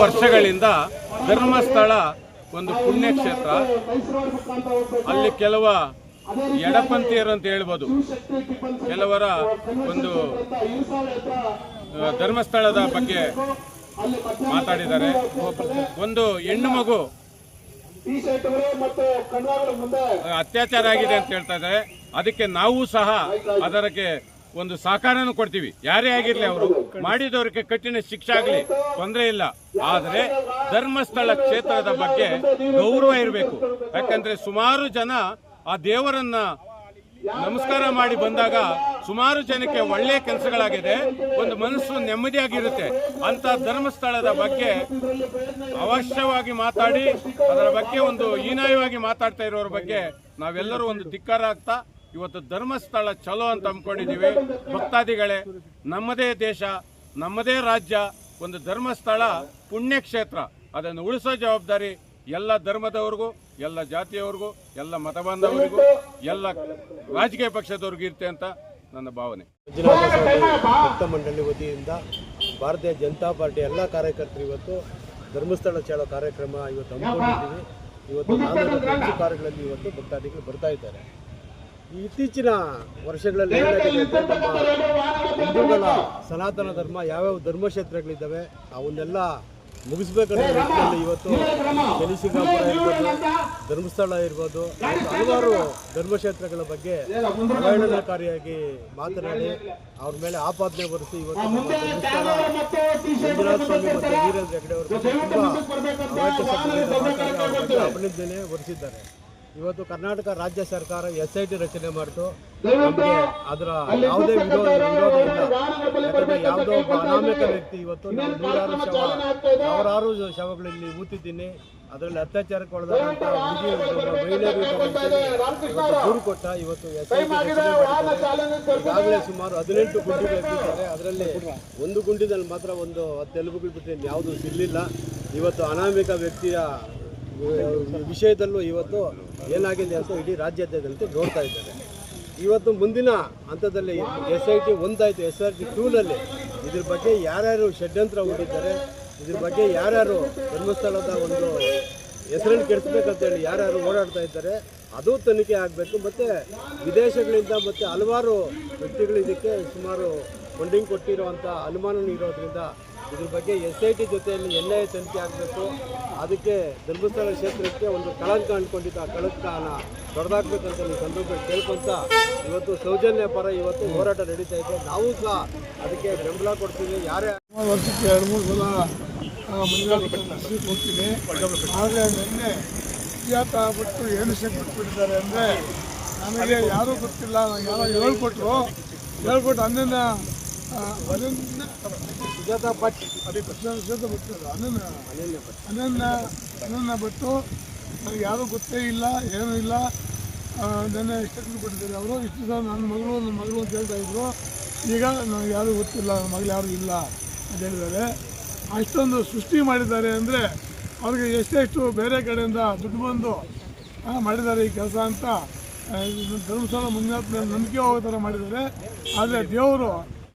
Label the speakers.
Speaker 1: ವರ್ಷಗಳಿಂದ ಧರ್ಮಸ್ಥಳ ಒಂದು ಪುಣ್ಯಕ್ಷೇತ್ರ. ಅಲ್ಲಿ ಕೆಲವ ಎಡಪಂಥೀಯರು ಅಂತ ಹೇಳ್ಬೋದು. ಕೆಲವರ ಒಂದು ಧರ್ಮಸ್ಥಳದ ಬಗ್ಗೆ ಮಾತಾಡಿದ್ದಾರೆ. ಒಂದು ಹೆಣ್ಣು ಮಗು ಅತ್ಯಾಚಾರ ಆಗಿದೆ ಅಂತ ಹೇಳ್ತಾ ಇದ್ದಾರೆ. ಅದಕ್ಕೆ ನಾವು ಸಹ ಅದಕ್ಕೆ ಒಂದು ಸಹಕಾರನೂ ಕೊಡ್ತೀವಿ. ಯಾರೇ ಆಗಿರಲಿ ಅವರು. ಮಾಡಿದವರಿಗೆ ಕಠಿಣ ಶಿಕ್ಷೆ ಆಗಲಿ ತೊಂದರೆ ಇಲ್ಲ. ಆದರೆ ಧರ್ಮಸ್ಥಳ ಕ್ಷೇತ್ರದ ಬಗ್ಗೆ ಗೌರವ ಇರಬೇಕು. ಯಾಕಂದ್ರೆ ಸುಮಾರು ಜನ ಆ ದೇವರನ್ನ ನಮಸ್ಕಾರ ಮಾಡಿ ಬಂದಾಗ ಸುಮಾರು ಜನಕ್ಕೆ ಒಳ್ಳೆಯ ಕೆಲಸಗಳಾಗಿದೆ. ಒಂದು ಮನಸ್ಸು ನೆಮ್ಮದಿಯಾಗಿರುತ್ತೆ. ಅಂತ ಧರ್ಮಸ್ಥಳದ ಬಗ್ಗೆ ಅವಶ್ಯವಾಗಿ ಮಾತಾಡಿ, ಅದರ ಬಗ್ಗೆ ಒಂದು ಹೀನಾಯವಾಗಿ ಮಾತಾಡ್ತಾ ಇರೋರ ಬಗ್ಗೆ ನಾವೆಲ್ಲರೂ ಒಂದು ಧಿಕ್ಕಾರ ಆಗ್ತಾ ಇವತ್ತು ಧರ್ಮಸ್ಥಳ ಚಲೋ ಅಂತ ಅಂದ್ಕೊಂಡಿದ್ದೀವಿ ಭಕ್ತಾದಿಗಳೇ, ನಮ್ಮದೇ ದೇಶ, ನಮ್ಮದೇ ರಾಜ್ಯ, ಒಂದು ಧರ್ಮಸ್ಥಳ ಪುಣ್ಯಕ್ಷೇತ್ರ. ಅದನ್ನು ಉಳಿಸೋ ಜವಾಬ್ದಾರಿ ಎಲ್ಲ ಧರ್ಮದವ್ರಿಗೂ, ಎಲ್ಲ ಜಾತಿಯವ್ರಿಗೂ, ಎಲ್ಲ ಮತ ಬಾಂಧವರಿಗೂ, ಎಲ್ಲ ರಾಜಕೀಯ ಪಕ್ಷದವ್ರಿಗೂ ಇರುತ್ತೆ ಅಂತ ನನ್ನ ಭಾವನೆ.
Speaker 2: ಮಂಡಳಿ ವತಿಯಿಂದ ಭಾರತೀಯ ಜನತಾ ಪಾರ್ಟಿ ಎಲ್ಲ ಕಾರ್ಯಕರ್ತರು ಇವತ್ತು ಧರ್ಮಸ್ಥಳ ಚಾಲೋ ಕಾರ್ಯಕ್ರಮ ಇವತ್ತು ಹಮ್ಮಿಕೊಂಡಿದ್ದೀವಿ. ಇವತ್ತು ಕಾರುಗಳಲ್ಲಿ ಇವತ್ತು ಭಕ್ತಾದಿಗಳು ಬರ್ತಾ ಇದ್ದಾರೆ. ಇತ್ತೀಚಿನ ವರ್ಷಗಳಲ್ಲಿ ಹಿಂದೂಗಳ ಸನಾತನ ಧರ್ಮ ಯಾವ್ಯಾವ ಧರ್ಮಕ್ಷೇತ್ರಗಳಿದ್ದಾವೆ ಅವನ್ನೆಲ್ಲ ಮುಗಿಸ್ಬೇಕನ್ನೋ ನಿಟ್ಟಿನಲ್ಲಿ ಇವತ್ತು ಶನಿಸಿಂಗಾಪುರ ಇರ್ಬೋದು ಧರ್ಮಸ್ಥಳ ಇರ್ಬೋದು ಹಲವಾರು ಧರ್ಮಕ್ಷೇತ್ರಗಳ ಬಗ್ಗೆ ಅವಹೇಳನಕಾರಿಯಾಗಿ ಮಾತನಾಡಿ ಅವ್ರ ಮೇಲೆ ಆಪಾದನೆ ಬರೆಸಿ ಇವತ್ತು ಧರ್ಮಸ್ಥಳ ಮಂಜುನಾಥ ಸ್ವಾಮಿ ಮತ್ತು ವೀರೇಂದ್ರ ಹೆಗಡೆ ಅವರ ಬಗ್ಗೆ ತುಂಬ ಅವ್ರ ಬಗ್ಗೆ ಅಭಿನಂದನೆ ಹೊರಿಸಿದ್ದಾರೆ. ಇವತ್ತು ಕರ್ನಾಟಕ ರಾಜ್ಯ ಸರ್ಕಾರ ಎಸ್ ಐ ಟಿ ರಚನೆ ಮಾಡಿತು. ನಮಗೆ ಅದರ ಯಾವುದೇ ವಿರೋಧ ವಿರೋಧ ಇಲ್ಲ. ಯಾಕಂದ್ರೆ ಯಾವುದೋ ಒಬ್ಬ ಅನಾಮಿಕ ವ್ಯಕ್ತಿ ಇವತ್ತು ನಾನು ನೂರಾರು ಶವ ಸಾವಿರಾರು ಶವಗಳಲ್ಲಿ ಊತಿದ್ದೀನಿ. ಅದರಲ್ಲಿ ಅತ್ಯಾಚಾರಕ್ಕೆ ಒಳಗಾದಂಥ ಮಹಿಳೆಯರು ದೂರು ಕೊಟ್ಟ ಇವತ್ತು ಎಸ್ ಐ ಟಿ ಈಗಾಗಲೇ ಸುಮಾರು ಹದಿನೆಂಟು ಗುಂಡಿಗಳು ಎದ್ದಿದ್ದಾರೆ ಅದರಲ್ಲಿ ಒಂದು ಗುಂಡಿನಲ್ಲಿ ಮಾತ್ರ ಒಂದು ಹತ್ತು ಎಲುಬುಗಳು ಯಾವುದು ಯಾವುದೂ ಸಿಗಲಿಲ್ಲ. ಇವತ್ತು ಅನಾಮಿಕ ವ್ಯಕ್ತಿಯ ವಿಷಯದಲ್ಲೂ ಇವತ್ತು ಏನಾಗಿದೆ ಅಂತ ಇಡೀ ರಾಜ್ಯಾದ್ಯಂತ ನೋಡ್ತಾ ಇದ್ದಾರೆ. ಇವತ್ತು ಮುಂದಿನ ಹಂತದಲ್ಲಿ ಎಸ್ ಐ ಟಿ ಒಂದಾಯಿತು ಎಸ್ ಆರ್ ಟಿ ಟೂನಲ್ಲಿ. ಇದ್ರ ಬಗ್ಗೆ ಯಾರ್ಯಾರು ಷಡ್ಯಂತ್ರ ಹೂಡಿದ್ದಾರೆ, ಇದ್ರ ಬಗ್ಗೆ ಯಾರ್ಯಾರು ಧರ್ಮಸ್ಥಳದ ಒಂದು ಹೆಸರನ್ನು ಕೆಡಿಸ್ಬೇಕಂತೇಳಿ ಯಾರ್ಯಾರು ಓಡಾಡ್ತಾ ಇದ್ದಾರೆ, ಅದು ತನಿಖೆ ಆಗಬೇಕು. ಮತ್ತು ವಿದೇಶಗಳಿಂದ ಮತ್ತು ಹಲವಾರು ವ್ಯಕ್ತಿಗಳು ಇದಕ್ಕೆ ಸುಮಾರು ಫಂಡಿಂಗ್ ಕೊಟ್ಟಿರುವಂಥ ಅನುಮಾನ ಇರೋದ್ರಿಂದ ಇದ್ರ ಬಗ್ಗೆ ಎಸ್ ಐ ಟಿ ಜೊತೆಯಲ್ಲಿ ಎನ್ ಐ ತನಿಖೆ ಆಗಬೇಕು. ಅದಕ್ಕೆ ಧರ್ಮಸ್ಥಳ ಕ್ಷೇತ್ರಕ್ಕೆ ಒಂದು ಕಳಂಕ ಅಂದ್ಕೊಂಡಿದ್ದ ಆ ಕಳಂಕನ ದೊಡ್ಡದಾಗಬೇಕಂತ ಈ ಸಂದರ್ಭದಲ್ಲಿ ಕೇಳ್ಕೊಂತ ಇವತ್ತು ಸೌಜನ್ಯ ಪರ ಇವತ್ತು ಹೋರಾಟ ನಡೀತಾ ಇದೆ. ನಾವು ಸಹ ಅದಕ್ಕೆ ಬೆಂಬಲ ಕೊಡ್ತೀವಿ. ಯಾರೇ
Speaker 3: ವರ್ಷಕ್ಕೆ ಎರಡು ಮೂರು ಸಲ ಹೋಗ್ತೀನಿ ಆದರೆ ನಿನ್ನೆ ಇತಿಹಾಸ ಬಿಟ್ಟು ಏನು ಸೆಟ್ ಅಂದರೆ ನಮಗೆ ಯಾರೂ ಗೊತ್ತಿಲ್ಲ. ಯಾರೋ ಹೇಳ್ಕೊಟ್ರು. ಹೇಳ್ಕೊಟ್ಟು ಹನ್ನೊಂದ ಬಿಟ್ಟಿದ್ರು ಹನ್ನೊಂದ ಹನ್ನೊಂದ ಅನನ್ನ ಬಿಟ್ಟು ನನಗೆ ಯಾರೂ ಗೊತ್ತೇ ಇಲ್ಲ ಏನೂ ಇಲ್ಲ ನನ್ನ ಸ್ಟೇಟ್ಮೆಂಟ್ ಕೊಟ್ಟಿದ್ದಾರೆ ಅವರು ಇಷ್ಟು ಸಹ ನನ್ನ ಮಗಳು ನನ್ನ ಮಗಳು ಅಂತ ಹೇಳ್ತಾ ಇದ್ರು ಈಗ ನನಗೆ ಯಾರೂ ಗೊತ್ತಿಲ್ಲ ನನ್ನ ಮಗಳು ಯಾರೂ ಇಲ್ಲ ಅಂತ ಹೇಳಿದ್ದಾರೆ ಅಷ್ಟೊಂದು ಸೃಷ್ಟಿ ಮಾಡಿದ್ದಾರೆ ಅಂದರೆ ಅವ್ರಿಗೆ ಎಷ್ಟೆಷ್ಟು ಬೇರೆ ಕಡೆಯಿಂದ ದುಡ್ಡು ಬಂದು ಮಾಡಿದ್ದಾರೆ ಈ ಕೆಲಸ ಅಂತ ಧರ್ಮಸ್ಥಳ ಮುಂಜಾನೆ ನಂಬಿಕೆ ಹೋಗೋ ಥರ ಮಾಡಿದ್ದಾರೆ ಆದರೆ ದೇವರು